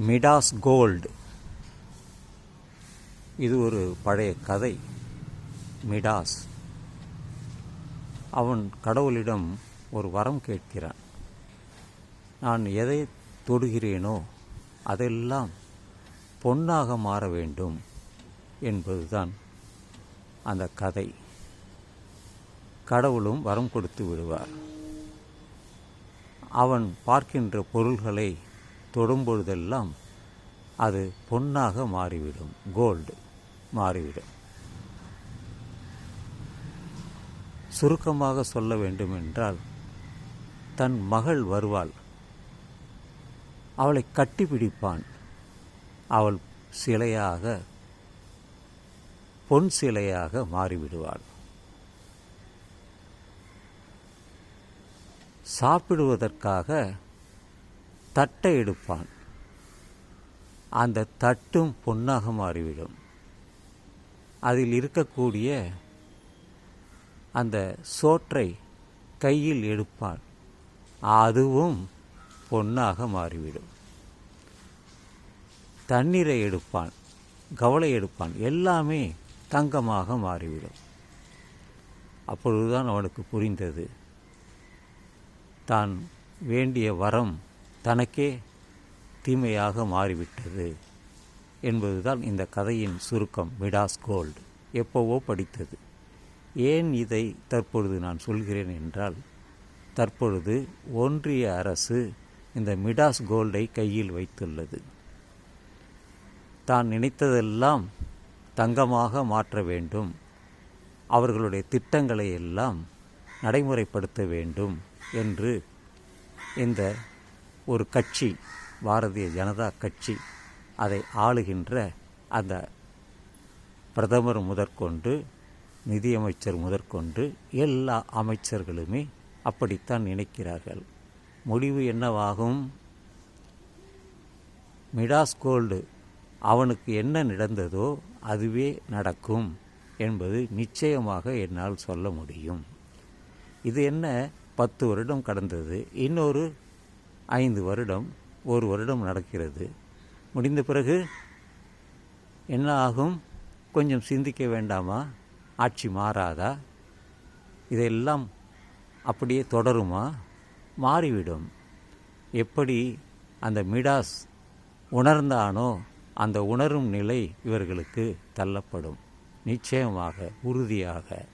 Midas gold. இது ஒரு பழைய கதை. மிடாஸ். அவன் கடவுளிடம் ஒரு வரம் கேட்கிறான். நான் எதை தொடுகிறேனோ அதெல்லாம் பொன்னாக மாற வேண்டும் என்பதுதான் அந்த கதை. கடவுளும் வரம் கொடுத்து விடுவார். அவன் பார்க்கின்ற பொருள்களை தொடும்பொழுதெல்லாம் அது பொன்னாக மாறிவிடும். கோல்டு மாறிவிடும். சுருக்கமாக சொல்ல வேண்டுமென்றால் தன் மகள் வருவாள். அவளை கட்டிப்பிடிப்பான். அவள் சிலையாக பொன் சிலையாக மாறிவிடுவாள். சாப்பிடுவதற்காக தட்டை எடுப்பான். அந்த தட்டும் பொன்னாக மாறிவிடும் அதில் இருக்கக்கூடிய அந்த சோற்றை கையில் எடுப்பான். அதுவும் பொன்னாக மாறிவிடும். தண்ணீரை எடுப்பான் கவலை எடுப்பான் எல்லாமே தங்கமாக மாறிவிடும். அப்பொழுதுதான் அவனுக்கு புரிந்தது. தான் வேண்டிய வரம் தனக்கே தீமையாக மாறிவிட்டது என்பதுதான் இந்த கதையின் சுருக்கம் மிடாஸ் கோல்டு. எப்போவோ படித்தது. ஏன் இதை தற்பொழுது நான் சொல்கிறேன் என்றால் தற்பொழுது ஒன்றிய அரசு இந்த மிடாஸ் கோல்டை கையில் வைத்துள்ளது. தான் நினைத்ததெல்லாம் தங்கமாக மாற்ற வேண்டும். அவர்களுடைய திட்டங்களை எல்லாம் நடைமுறைப்படுத்த வேண்டும் என்று இந்த ஒரு கட்சி பாரதிய ஜனதா கட்சி அதை ஆளுகின்ற அந்த பிரதமர் முதற்கொண்டு நிதியமைச்சர் முதற்கொண்டு எல்லா அமைச்சர்களுமே அப்படித்தான் நினைக்கிறார்கள். முடிவு என்னவாகும்? மிடாஸ் கோல்டு அவனுக்கு என்ன நடந்ததோ அதுவே நடக்கும் என்பது நிச்சயமாக என்னால் சொல்ல முடியும். இது என்ன? பத்து வருடம் கடந்தது. இன்னொரு ஐந்து வருடம் ஒரு வருடம் நடக்கிறது. முடிந்த பிறகு என்ன ஆகும்? கொஞ்சம் சிந்திக்க வேண்டாமா? ஆட்சி மாறாதா? இதெல்லாம் அப்படியே தொடருமா? மாறிவிடும். எப்படி அந்த மிடாஸ் உணர்ந்தானோ அந்த உணரும் நிலை இவர்களுக்கு தள்ளப்படும். நிச்சயமாக உறுதியாக.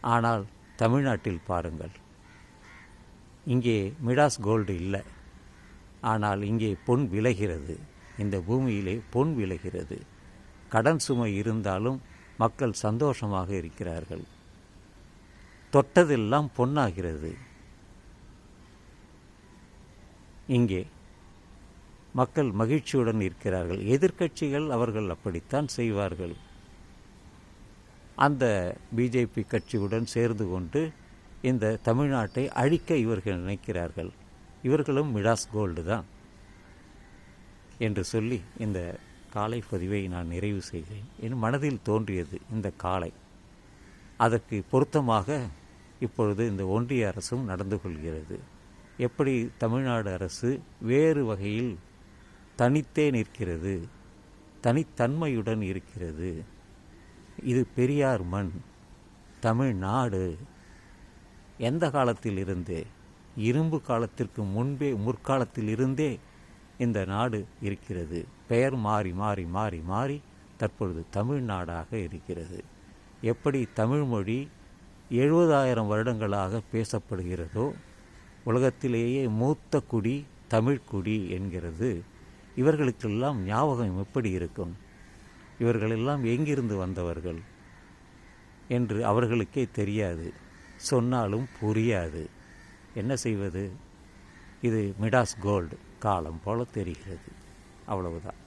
ஆனால் தமிழ்நாட்டில் பாருங்கள் இங்கே மிடாஸ் கோல்டு இல்லை. ஆனால் இங்கே பொன் விளைகிறது. இந்த பூமியிலே பொன் விளைகிறது. கடன் சுமை இருந்தாலும் மக்கள் சந்தோஷமாக இருக்கிறார்கள். தொட்டதெல்லாம் பொன்னாகிறது. இங்கே மக்கள் மகிழ்ச்சியுடன் இருக்கிறார்கள். எதிர்க்கட்சிகள் அவர்கள் அப்படித்தான் செய்வார்கள். அந்த பிஜேபி கட்சியுடன் சேர்ந்து கொண்டு இந்த தமிழ்நாட்டை அழிக்க இவர்கள் நினைக்கிறார்கள். இவர்களும் மிடாஸ் கோல்டு தான். என்று சொல்லி இந்த காலை பதிவை நான் நிறைவு செய்கிறேன். என் மனதில் தோன்றியது இந்த காலை. அதற்கு பொருத்தமாக இப்பொழுது இந்த ஒன்றிய அரசும் நடந்து கொள்கிறது. எப்படி தமிழ்நாடு அரசு வேறு வகையில் தனித்தே நிற்கிறது தனித்தன்மையுடன் இருக்கிறது. இது பெரியார் மண் தமிழ்நாடு எந்த காலத்தில் இருந்தே இரும்பு காலத்திற்கு முன்பே முற்காலத்தில் இருந்தே இந்த நாடு இருக்கிறது. பெயர் மாறி மாறி மாறி மாறி தற்பொழுது தமிழ்நாடாக இருக்கிறது. எப்படி தமிழ்மொழி எழுபதாயிரம் வருடங்களாக பேசப்படுகிறதோ உலகத்திலேயே மூத்த குடி தமிழ்குடி என்கிறது. இவர்களுக்கெல்லாம் ஞாபகம் எப்படி இருக்கும்? இவர்களெல்லாம் எங்கிருந்து வந்தவர்கள்? என்று அவர்களுக்கே தெரியாது. சொன்னாலும் புரியாது. என்ன செய்வது? இது மிடாஸ் கோல்டு. காலம் போல தெரிகிறது. அவ்வளவுதான்.